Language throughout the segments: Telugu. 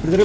తిరిగి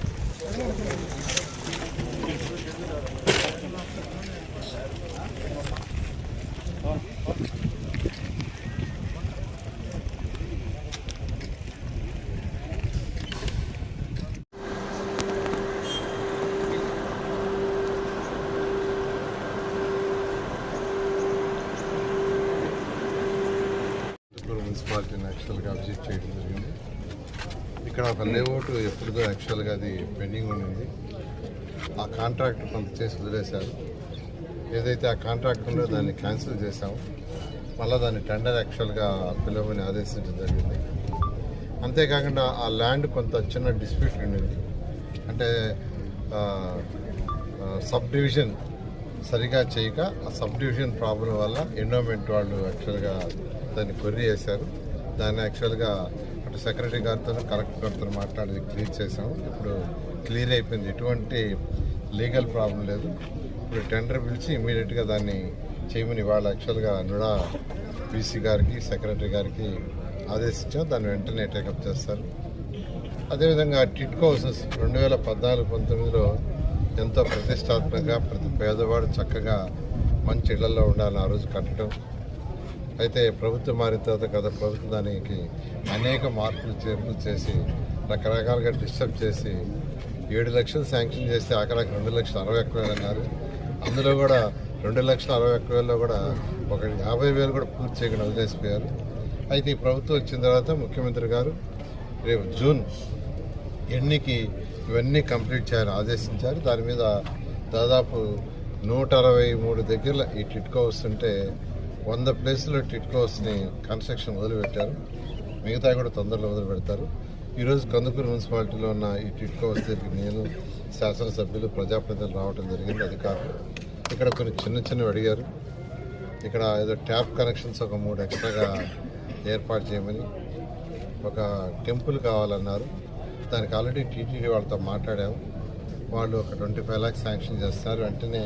మున్సిపాలిటీని యాక్చువల్గా విజిట్ చేయడం జరిగింది. ఇక్కడ ఒక లేఅవుట్ ఎప్పుడుదో యాక్చువల్గా అది పెండింగ్ ఉండింది. ఆ కాంట్రాక్ట్ కొంత చేసి వదిలేశారు. ఏదైతే ఆ కాంట్రాక్ట్ ఉందో దాన్ని క్యాన్సిల్ చేశాము. మళ్ళీ దాన్ని టెండర్ యాక్చువల్గా పిలవని ఆదేశించడం జరిగింది. అంతేకాకుండా ఆ ల్యాండ్ కొంత చిన్న డిస్ప్యూట్ ఉండింది. అంటే సబ్ డివిజన్ సరిగా చేయక ఆ సబ్ డివిజన్ ప్రాబ్లం వల్ల ఎండోమెంట్ వాళ్ళు యాక్చువల్గా దాన్ని కొర్రీ చేశారు. దాన్ని యాక్చువల్గా అటు సెక్రటరీ గారితో కలెక్టర్ గారితో మాట్లాడి క్లియర్ చేసాము ఇప్పుడు క్లియర్ అయిపోయింది. ఎటువంటి లీగల్ ప్రాబ్లం లేదు. ఇప్పుడు టెండర్ పిలిచి ఇమీడియట్గా దాన్ని చేయమని వాళ్ళు యాక్చువల్గా నుడా బీసీ గారికి సెక్రటరీ గారికి ఆదేశించాం. దాన్ని వెంటనే టేకప్ చేస్తారు. అదేవిధంగా టిట్కో హౌసెస్ రెండు వేల పద్నాలుగు పంతొమ్మిదిలో ఎంతో ప్రతిష్టాత్మకంగా ప్రతి పేదవాడు చక్కగా మంచి ఇళ్ళలో ఉండాలని ఆ రోజు కట్టడం. అయితే ప్రభుత్వం మారిన తర్వాత గత ప్రభుత్వం దానికి అనేక మార్పులు చేర్పులు చేసి రకరకాలుగా డిస్టర్బ్ చేసి ఏడు లక్షలు శాంక్షన్ చేస్తే ఆఖరికి రెండు లక్షల అరవై ఒక్క వేలు అన్నారు. అందులో కూడా రెండు లక్షల అరవై ఒక్క వేలలో కూడా ఒక యాభై వేలు కూడా పూర్తి చేయకుండా వదిలేసిపోయారు. అయితే ఈ ప్రభుత్వం వచ్చిన తర్వాత ముఖ్యమంత్రి గారు రేపు జూన్ ఎన్నికి ఇవన్నీ కంప్లీట్ చేయాలని ఆదేశించారు. దాని మీద దాదాపు నూట అరవై మూడు దగ్గర ఈ టిట్కో వస్తుంటే వంద ప్లేసుల్లో టిట్కో హౌస్ని కన్స్ట్రక్షన్ వదిలిపెట్టారు మిగతా కూడా తొందరలో వదిలిపెడతారు పెడతారు ఈరోజు కందుకూరు మున్సిపాలిటీలో ఉన్న ఈ టిట్కో హౌస్ దగ్గరికి నేను శాసనసభ్యులు ప్రజాప్రతినిధులు రావడం జరిగింది. అధికారులు ఇక్కడ కొన్ని చిన్న చిన్నవి అడిగారు. ఇక్కడ ఏదో ట్యాప్ కనెక్షన్స్ ఒక మూడు ఎక్స్ట్రాగా ఏర్పాటు చేయమని ఒక టెంపుల్ కావాలన్నారు. దానికి ఆల్రెడీ టీటీడీ వాళ్ళతో మాట్లాడాము. వాళ్ళు ఒక ట్వంటీ ఫైవ్ ల్యాక్స్ శాంక్షన్ చేస్తారు. వెంటనే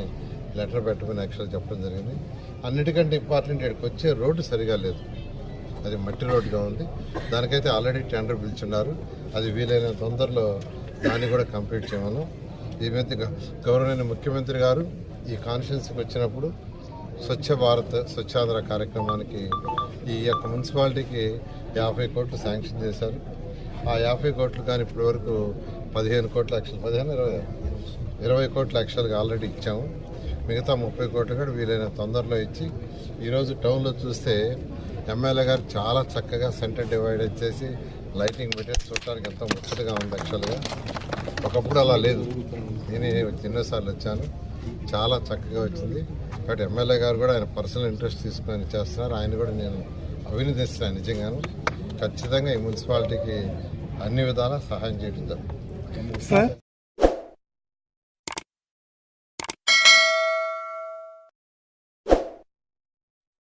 లెటర్ పెట్టమని యాక్చువల్ చెప్పడం జరిగింది. అన్నిటికంటే ఇంపార్టెంట్ ఇక్కడికి వచ్చే రోడ్డు సరిగా లేదు. అది మట్టి రోడ్డుగా ఉంది. దానికైతే ఆల్రెడీ టెండర్ పిలుచున్నారు. అది వీలైన తొందరలో దాన్ని కూడా కంప్లీట్ చేయమను. ఈ మధ్య గవర్నర్ గౌరవనీయ ముఖ్యమంత్రి గారు ఈ కాన్ఫరెన్స్కి వచ్చినప్పుడు స్వచ్ఛ భారత్ స్వచ్ఛాంధ్ర కార్యక్రమానికి ఈ యొక్క మున్సిపాలిటీకి యాభై కోట్లు శాంక్షన్ చేశారు. ఆ యాభై కోట్లు కానీ ఇప్పటి వరకు పదిహేను కోట్ల లక్షలు పదిహేను ఇరవై ఇరవై కోట్ల లక్షలుగా ఆల్రెడీ ఇచ్చాము. మిగతా ముప్పై కోట్లు కూడా వీలైన తొందరలో ఇచ్చి ఈరోజు టౌన్లో చూస్తే ఎమ్మెల్యే గారు చాలా చక్కగా సెంటర్ డివైడ్ చేసి లైటింగ్ పెట్టి చూడటానికి ఎంతో ముచ్చటగా ఉంది యాక్చువల్గా ఒకప్పుడు అలా లేదు. నేను ఎన్నోసార్లు వచ్చాను. చాలా చక్కగా వచ్చింది. కాబట్టి ఎమ్మెల్యే గారు కూడా ఆయన పర్సనల్ ఇంట్రెస్ట్ తీసుకొని చేస్తున్నారు. ఆయన కూడా నేను అభినందిస్తున్నాను నిజంగాను. ఖచ్చితంగా ఈ మున్సిపాలిటీకి అన్ని విధాలా సహాయం చేయడం జరుగుతుంది. సార్?